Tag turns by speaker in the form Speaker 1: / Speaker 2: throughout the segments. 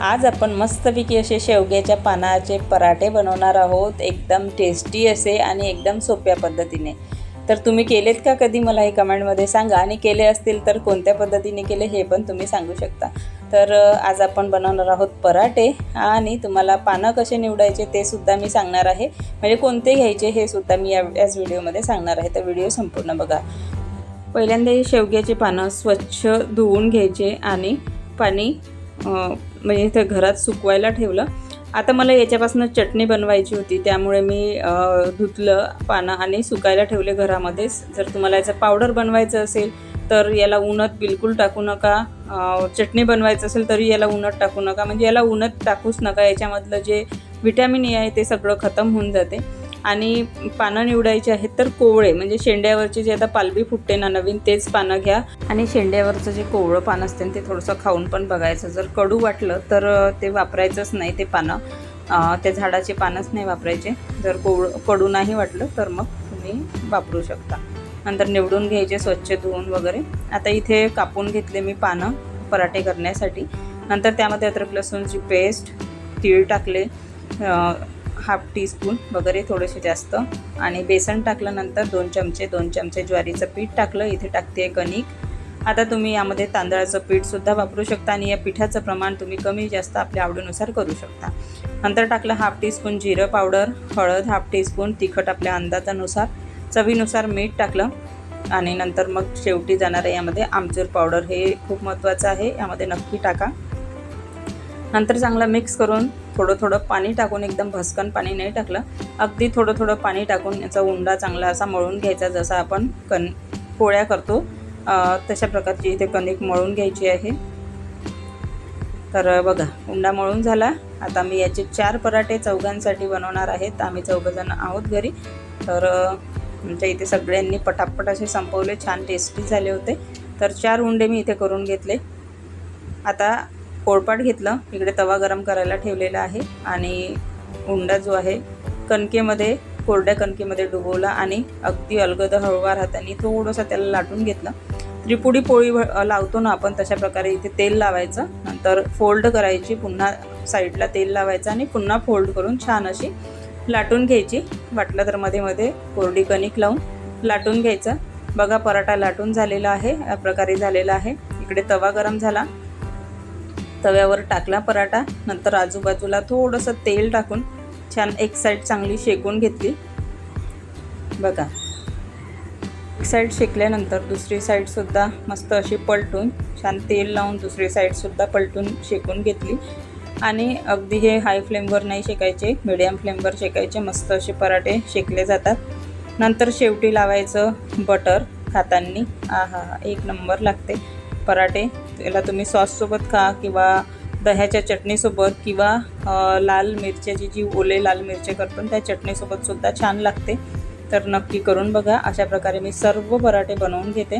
Speaker 1: आज आपण मस्तपैकी असे शेवग्याच्या पानाचे पराठे बनवणार आहोत. एकदम टेस्टी असे आणि एकदम सोप्या पद्धतीने. तर तुम्ही केलेत का कधी? मला हे कमेंटमध्ये सांगा. आणि केले असतील तर कोणत्या पद्धतीने केले हे पण तुम्ही सांगू शकता. तर आज आपण बनवणार आहोत पराठे आणि तुम्हाला पानं कसे निवडायचे ते सुद्धा मी सांगणार आहे. म्हणजे कोणते घ्यायचे हे सुद्धा मी या याच व्हिडिओमध्ये सांगणार आहे. तर व्हिडिओ संपूर्ण बघा. पहिल्यांदा हे शेवग्याचे पानं स्वच्छ धुवून घ्यायचे आणि पाणी म्हणजे इथं घरात सुकवायला ठेवलं. आता मला याच्यापासून चटणी बनवायची होती त्यामुळे मी धुतलं पानं आणि सुकायला ठेवले घरामध्येच जर तुम्हाला याचं पावडर बनवायचं असेल तर याला उन्हात बिलकुल टाकू नका. चटणी बनवायचं असेल तरी याला उन्हात टाकू नका. म्हणजे याला उन्हात टाकूच नका. याच्यामधलं जे विटॅमिन ए आहे ते सगळं खतम होऊन जाते. आणि पानं निवडायची आहेत तर कोवळे म्हणजे शेंड्यावरचे जे आता पालवी फुटते ना नवीन तेच पानं घ्या. आणि शेंड्यावरचं जे कोवळं पान असते ते थोडंसं खाऊन पण बघायचं. जर कडू वाटलं तर ते वापरायचंच नाही ते पानं. त्या झाडाचे पानच नाही वापरायचे. जर कोवळ कडू नाही वाटलं तर मग तुम्ही वापरू शकता. नंतर निवडून घ्यायचे स्वच्छ धुवून वगैरे. आता इथे कापून घेतले मी पानं पराठे करण्यासाठी. नंतर त्यामध्ये अद्रक लसूणची पेस्ट तीळ टाकले. हाफ टीस्पून वगैरे थोडेसे जास्त. आणि बेसन टाकलं नंतर दोन चमचे दोन चमचे ज्वारीचं पीठ टाकलं. इथे टाकते आहे कणिक आता तुम्ही यामध्ये तांदळाचं पीठसुद्धा वापरू शकता आणि या पिठाचं प्रमाण तुम्ही कमी जास्त आपल्या आवडीनुसार करू शकता. नंतर टाकलं हाफ टीस्पून जिरं पावडर हळद हाफ टीस्पून तिखट आपल्या अंदाजानुसार चवीनुसार मीठ टाकलं. आणि नंतर मग शेवटी जाणार आहे यामध्ये आमचूर पावडर. हे खूप महत्त्वाचं आहे. यामध्ये नक्की टाका. नंतर चांगलं मिक्स करून थोडं थोडं पाणी टाकून एकदम भस्कन पाणी नाही टाकलं. अगदी थोडं थोडं पाणी टाकून याचा उंडा चांगला असा मळून घ्यायचा जसा आपण कण पोळ्या करतो. तशा प्रकारची इथे कणिक मळून घ्यायची आहे. तर बघा उंडा मळून झाला. आता मी याचे चार पराठे चौघांसाठी बनवणार आहेत आम्ही चौघंजण आहोत घरी. तर आमच्या इथे सगळ्यांनी पटापट असे संपवले. छान टेस्टी झाले होते. तर चार उंडे मी इथे करून घेतले. आता पोळपाट घेतलं. इकडे तवा गरम करायला ठेवलेला आहे. आणि उंडा जो आहे कणकेमध्ये कोरड्या कणकेमध्ये डुबवला आणि अगदी अलगद हळूवार हाताने थोडंसं त्याला लाटून घेतलं. त्रिपुडी पोळी लावतो ना आपण तशा प्रकारे इथे तेल लावायचं. नंतर फोल्ड करायची पुन्हा साईडला तेल लावायचं आणि पुन्हा फोल्ड करून छान अशी लाटून घ्यायची. वाटलं तर मध्ये मध्ये कोरडी कणिक लावून लाटून घ्यायचं. बघा पराठा लाटून झालेला आहे या प्रकारे झालेला आहे. इकडे तवा गरम झाला. तव्यावर टाकला पराठा. नंतर आजूबाजूला थोडंसं तेल टाकून छान एक साईड चांगली शेकून घेतली. बघा. एक साईड शेकल्यानंतर दुसरी साईडसुद्धा मस्त अशी पलटून छान तेल लावून दुसरी साईडसुद्धा पलटून शेकून घेतली. आणि अगदी हे हाय फ्लेमवर नाही शेकायचे मिडियम फ्लेमवर शेकायचे मस्त असे पराठे शेकले जातात. नंतर शेवटी लावायचं बटर खातांनी. आ हा हा एक नंबर लागते. पराठे याला तुम्ही सॉससोबत खा किंवा दह्याच्या चटणीसोबत किंवा लाल मिरच्याची जी ओले लाल मिरचे करतो त्या चटणीसोबत सुद्धा छान लागते. तर नक्की करून बघा. अशा प्रकारे मी सर्व पराठे बनवून घेते.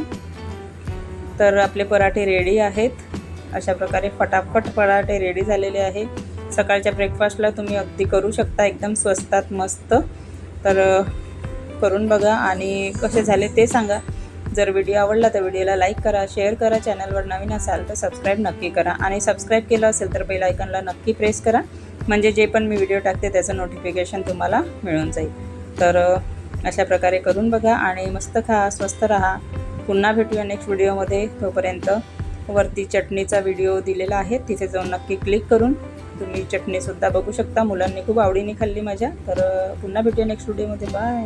Speaker 1: तर आपले पराठे रेडी आहेत. अशा प्रकारे फटाफट पराठे रेडी झालेले आहे. सकाळच्या ब्रेकफास्टला तुम्ही अगदी करू शकता. एकदम स्वस्तात मस्त. तर करून बघा. आणि कसे झाले ते सांगा. जर व्हिडिओ आवडला तर व्हिडिओला लाईक करा शेअर करा चॅनलवर नवीन असाल तर सबस्क्राईब नक्की करा. आणि सबस्क्राईब केलं असेल तर बेल आयकनला नक्की प्रेस करा. म्हणजे जे पण मी व्हिडिओ टाकते त्याचं नोटिफिकेशन तुम्हाला मिळून जाईल. तर अशा प्रकारे करून बघा आणि मस्त खा स्वस्त राहा. पुन्हा भेटूया नेक्स्ट व्हिडिओमध्ये तोपर्यंत वरती चटणीचा व्हिडिओ दिलेला आहे. तिथे जाऊन नक्की क्लिक करून तुम्ही चटणीसुद्धा बघू शकता. मुलांनी खूप आवडीने खाल्ली माझ्या. तर पुन्हा भेटूया नेक्स्ट व्हिडिओमध्ये बाय